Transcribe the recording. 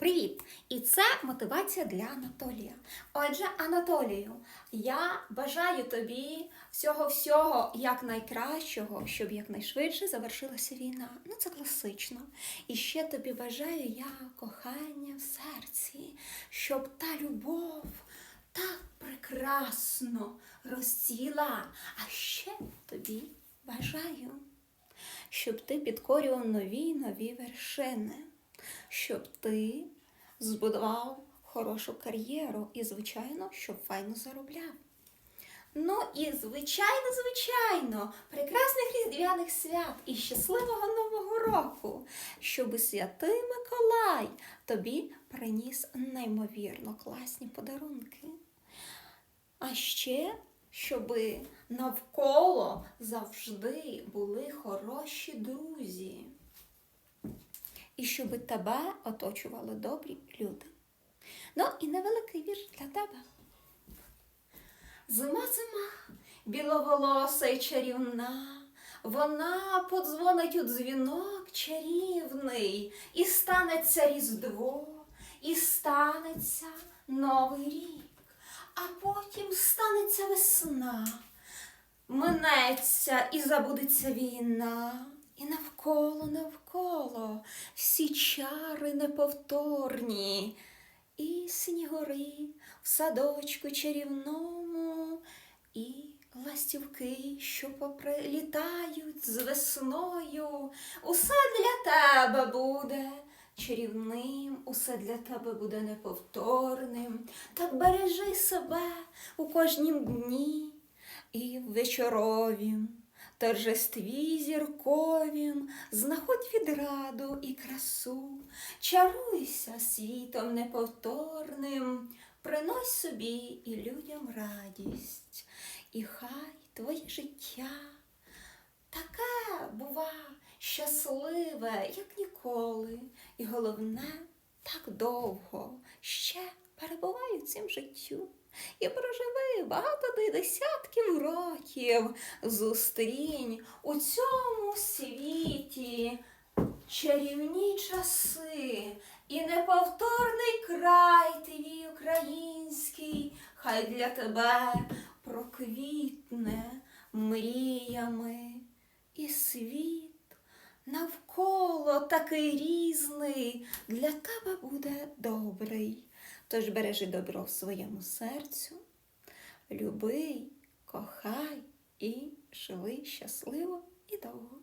Привіт! І це мотивація для Анатолія. Отже, Анатолію, я бажаю тобі всього-всього як найкращого, щоб якнайшвидше завершилася війна. Ну, це класично. І ще тобі бажаю я кохання в серці, щоб та любов так прекрасно розцвіла. А ще тобі бажаю щоб ти підкорював нові нові вершини, щоб ти збудував хорошу кар'єру і, звичайно, щоб файно заробляв. Ну і звичайно, звичайно, прекрасних різдвяних свят і щасливого Нового року, щоби святий Миколай тобі приніс неймовірно класні подарунки. А ще, щоби навколо завжди були хороші друзі. І щоби тебе оточували добрі люди. Ну і невеликий вірш для тебе. Зима, зима, біловолоса й чарівна, вона подзвонить у дзвінок чарівний, і станеться Різдво, і станеться Новий рік а потім станеться весна, минеться і забудеться війна, і навколо, навколо всі чари неповторні, і снігори в садочку чарівному, і ластівки, що поприлітають з весною, усе для тебе буде. Чарівним, усе для тебе буде неповторним. Так бережи себе у кожнім дні і вечоровім, торжестві зірковім, знаходь відраду і красу, чаруйся світом неповторним, принось собі і людям радість, і хай твоє життя. Таке бува щасливе, як ніколи, і головне, так довго ще перебуваю цим життю. І проживи багато десятків років зустрінь у цьому світі чарівні часи і неповторний край твій український, хай для тебе проквітне мріями і світ навколо такий різний, для тебе буде добрий. Тож бережи добро в своєму серцю, люби, кохай і живи щасливо і довго.